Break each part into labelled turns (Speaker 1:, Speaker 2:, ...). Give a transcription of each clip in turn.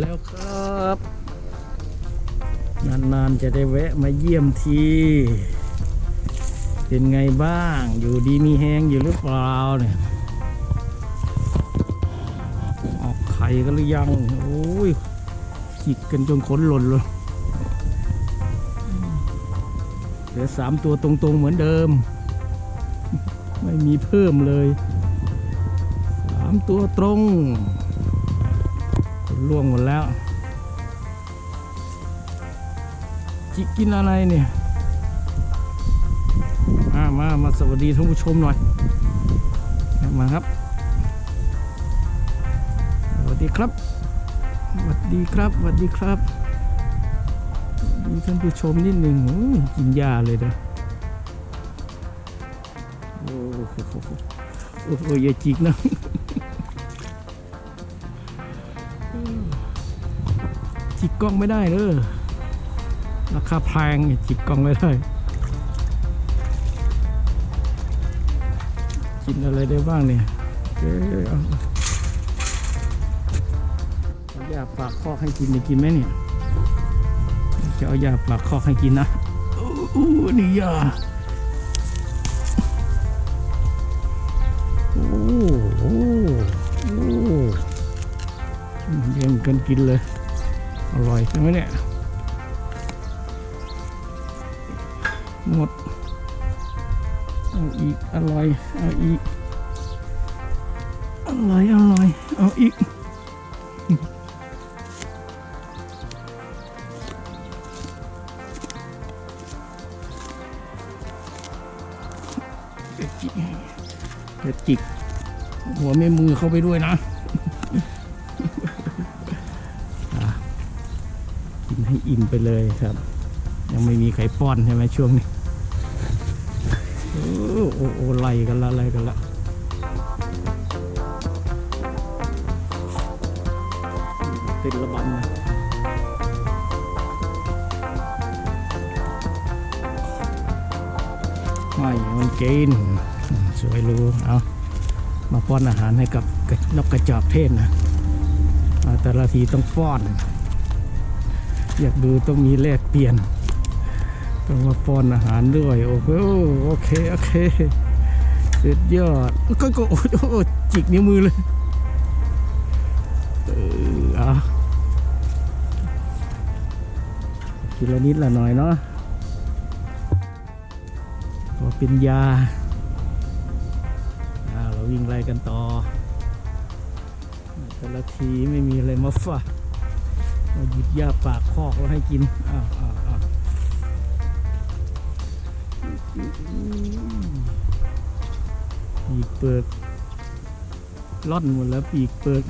Speaker 1: แล้วครับ นานๆจะได้แวะมาเยี่ยมที เป็นไงบ้าง อยู่ดีมีแหงอยู่หรือเปล่าเนี่ยออกไข่กันหรือยัง โอ้ยจิกกันจนขนหล่นเลยเหลือสามตัวตรงๆเหมือนเดิม ไม่มีเพิ่มเลยสามตัวตรง ล่วงหมดแล้ว จิกินอะไรเนี่ย มามามาสวัสดีท่านผู้ชมหน่อย มาครับ สวัสดีครับ สวัสดีครับ สวัสดีครับมีท่านผู้ชมนิดหนึ่งกินยาเลยเด้อโอ้โหโอ้โหอย่าจิกนะ จิกกล้องไม่ได้เลยราคาแพงจิกกล้องไม่ได้ กินอะไรได้บ้างเนี่ยเออาอยาปากคอกให้กินเนี่ยกินไหมเนี่ยจะเอายาปากคอกให้กินนะอู้นี่ยา เยี่ยมกันกินเลย อร่อยใช่ไหมเนี่ย หมด เอาอีก อร่อย เอาอีก อร่อย อร่อย เอาอีกเดี๋ยวจิกจิกหัวแม่มือเข้าไปด้วยนะ อิ่มไปเลยครับ ยังไม่มีใครป้อนใช่ไหมช่วงนี้ โอ้โอ้โอไล่กันละไล่กันละเป็นระบำนะไม่มันกิน สวยรู้เอามาป้อนอาหารให้กับนกกระจอกเทศนะแต่ละทีต้องป้อน อยากดูต้องมีแลกเปลี่ยน ต้องมาป้อนอาหารด้วย โอ้โหโอเค โอเคสุดยอดก็ก็โอ้โอ้ยจิกนิ้วมือเลยเออเอากินละนิดละหน่อยเนาะพอเป็นยาเราวิ่งไล่กันต่อแต่ละทีไม่มีอะไรมาฝากมา หยิบยาปากคอกแล้วให้กินอ้าวอ้าวอ้าวปีกเปิดล่อนหมดแล้วปีกเปิด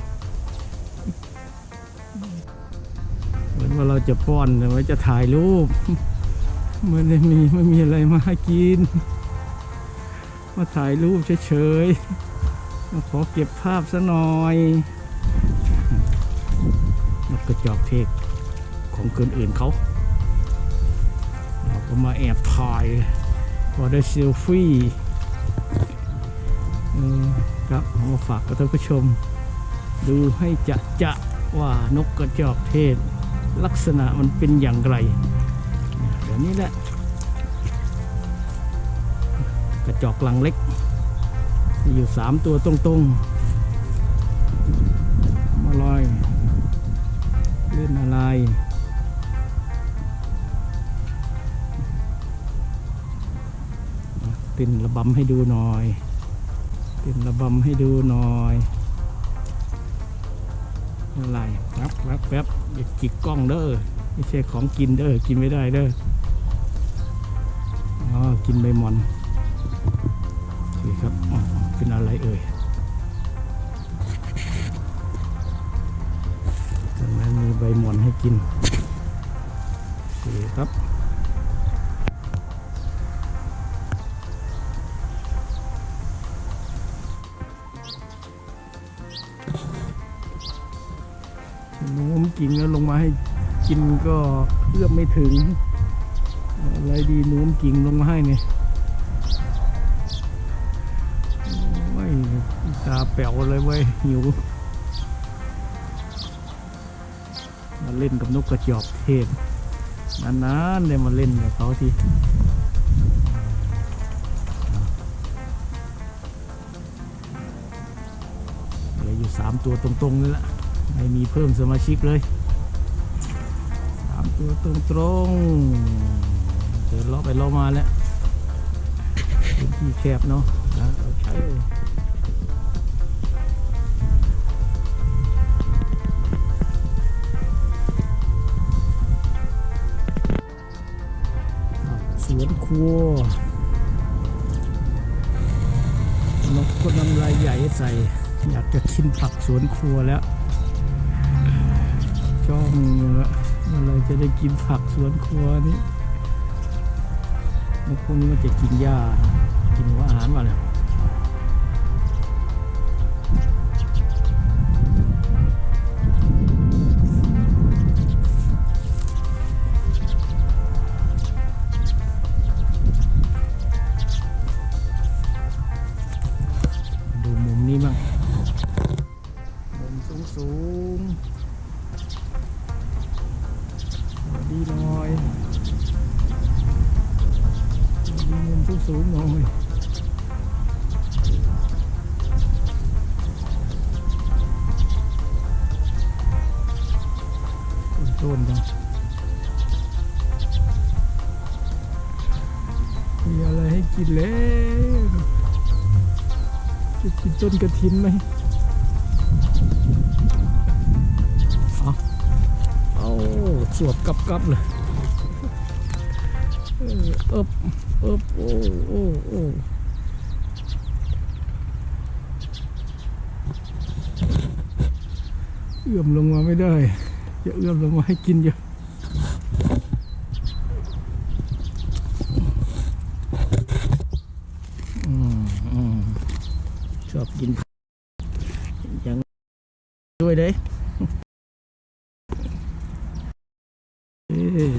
Speaker 1: เหมือนว่าเราจะป้อนแต่ว่าจะถ่ายรูปไม่ได้มีไม่มีอะไรมาให้กิน มาถ่ายรูปเฉยๆมาขอเก็บภาพซะหน่อย จอกเทศของคนอื่นเขาเราก็มาแอบถ่ายพอได้เซลฟี่ครับมาฝากกับท่านผู้ชม ดูให้จะจะว่านกกระจอกเทศ ลักษณะมันเป็นอย่างไรเดี๋ยวนี้แหละ กระจอกลังเล็ก อยู่สามตัวตรงๆ ต้นระบำให้ดูหน่อยต้นระบำให้ดูหน่อยอะไรแป๊บแป๊บแป๊บอย่าจิกกล้องเด้อไม่ใช่ของกินเด้อกินไม่ได้เด้ออ๋อกินใบมอนโอเครับอ๋อเป็นอะไรเอ่ยตรงนั้นมีใบมอนให้กินโอเคครับ กิ่งแล้วลงมาให้กินก็เอื้อมไม่ถึง อะไรดีน้มกิ่งลงมาให้เนี่ยโอ้ยตาแป๋วเลยเว้ยหิวมาเล่นกับนกกระจอกเทศนานๆได้มาเล่นกับเขาทีเหลืออยู่สามตัวตรงๆนี่แหละ ไม่มีเพิ่มสมาชิกเลยสามตัวตรงๆเดินเลาะไปเลาะมาแล้วพื้นที่แคบเนาะอะโอเคสวนครัวนกก็น้ำลายใหญ่ใส่ อยากจะชิมผักสวนครัวแล้ว จ้องอยู่ละเมื่อไรจะได้กินผักสวนครัวนี้นกพวกนี้มันจะกินหญ้า กินหัวอาหารวะเนี่ยดูมุมนี้บ้างมุมสูงสูง ดีหน่อยสวัสดีมุมสูงสูงๆหน่อยต้นจังมีอะไรให้กินแล้วจะกินต้นกระถินไหม สวบกับกับเลยเออบเอบโอ้โอ้โอ้เอื้อมลงมาไม่ได้อย่าเอื้อมลงมาให้กินเยอะชอบกินย่างด้วยเด้เอ้ย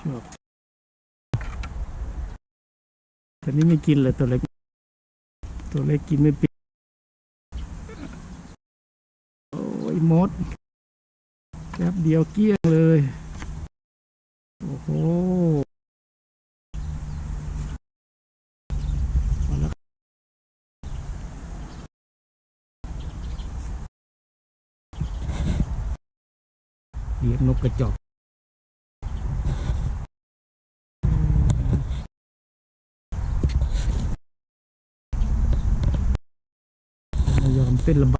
Speaker 1: ชอบต่นี้ไม่กินเลยตัวเล็ก ตัวเล็กกินไม่เป็นโอ้ยมดแป๊บเดียวเกลี้ยงเลย โอ้โหเลี้ยงนกกระจอก ไม่ยอมเต้นลำบาก